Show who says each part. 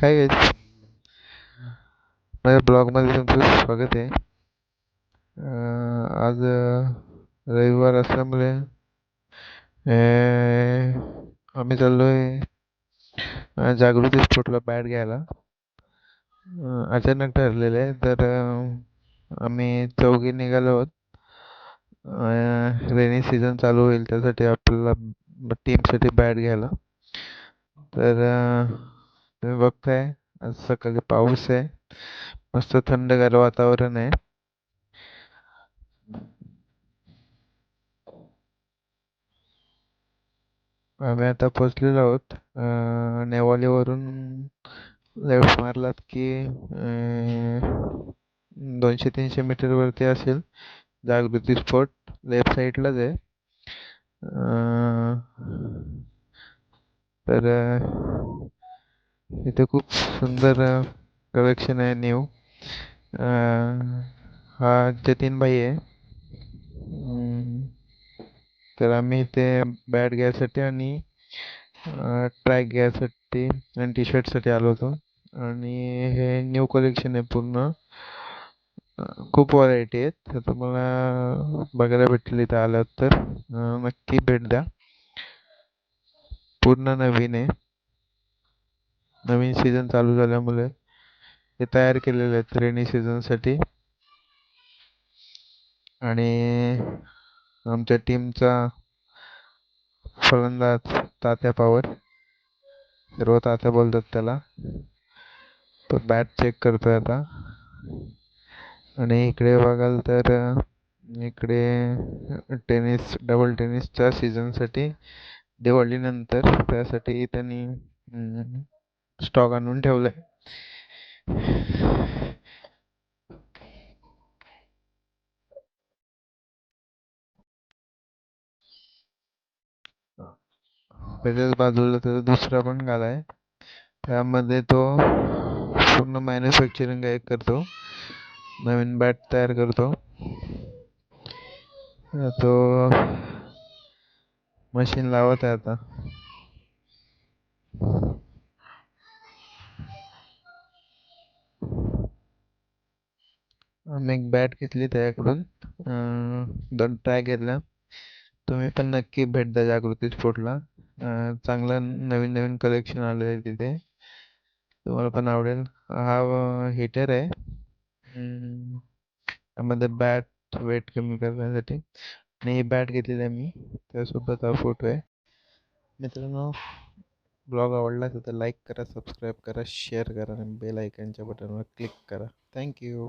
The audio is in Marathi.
Speaker 1: हाय गाईज माझ्या ब्लॉगमध्ये तुमचं स्वागत आहे. आज रविवार असल्यामुळे आम्ही चाललो आहे जागृती स्पोर्टला बॅट घ्यायला. अचानक ठरलेलं आहे तर आम्ही चौघे निघालो आहोत. रेनी सीझन चालू होईल त्यासाठी आपल्याला टीमसाठी बॅट घ्यायला. तर तुम्ही बघताय. आज सकाळी पाऊस आहे. मस्त थंडगार वातावरण आहे. आम्ही आता पोचलेलो आहोत. नेवालीवरून लेफ्ट मारलात की दोनशे तीनशे मीटरवरती असेल. जागृती स्पॉट लेफ्ट साईडलाच आहे. तर इथे खूप सुंदर कलेक्शन आहे न्यू हा जतीन भाई आहे. तर आम्ही इथे बॅट घ्यायसाठी आणि ट्रॅक घ्यायसाठी आणि टी शर्टसाठी आलो होतो. आणि हे न्यू कलेक्शन आहे पूर्ण. खूप व्हरायटी आहेत. तर तुम्हाला बघायला भेटतील इथं आलात तर. नक्की भेट द्या. पूर्ण नवीन आहे. नवीन सीझन चालू झाल्यामुळे हे तयार केलेले आहेत रेनी सीझनसाठी आणि आमच्या टीमचा फलंदाज तात्या पवार. सर्व तात्या बोलतात त्याला. तो बॅट चेक करतोय आता. आणि इकडे बघाल तर इकडे टेनिस डबल टेनिसच्या सीझनसाठी दिवाळीनंतर त्यासाठी त्यांनी स्टॉक आणून ठेवला आहे त्याच्याच बाजूला त्याचा दुसरा पण गाला आहे. त्यामध्ये तो पूर्ण मॅन्युफॅक्चरिंग काय करतो. नवीन बॅट तयार करतो. तो मशीन लावत आहे आता. आम्ही एक बॅट घेतली त्याच्याकडून दोन ट्राय घेतल्या. तुम्ही पण नक्की भेट द्या जागृती स्पोर्टला चांगलं नवीन नवीन कलेक्शन आलं आहे तिथे. तुम्हाला पण आवडेल. हा हिटर आहे. त्यामध्ये बॅट वेट कमी करण्यासाठी. आणि ही बॅट घेतलेली आहे मी. त्यासोबत हा फोटो आहे. मित्रांनो ब्लॉग आवडला तर लाईक करा सबस्क्राईब करा शेअर करा आणि बेल आयकनच्या बटनवर क्लिक करा. Thank you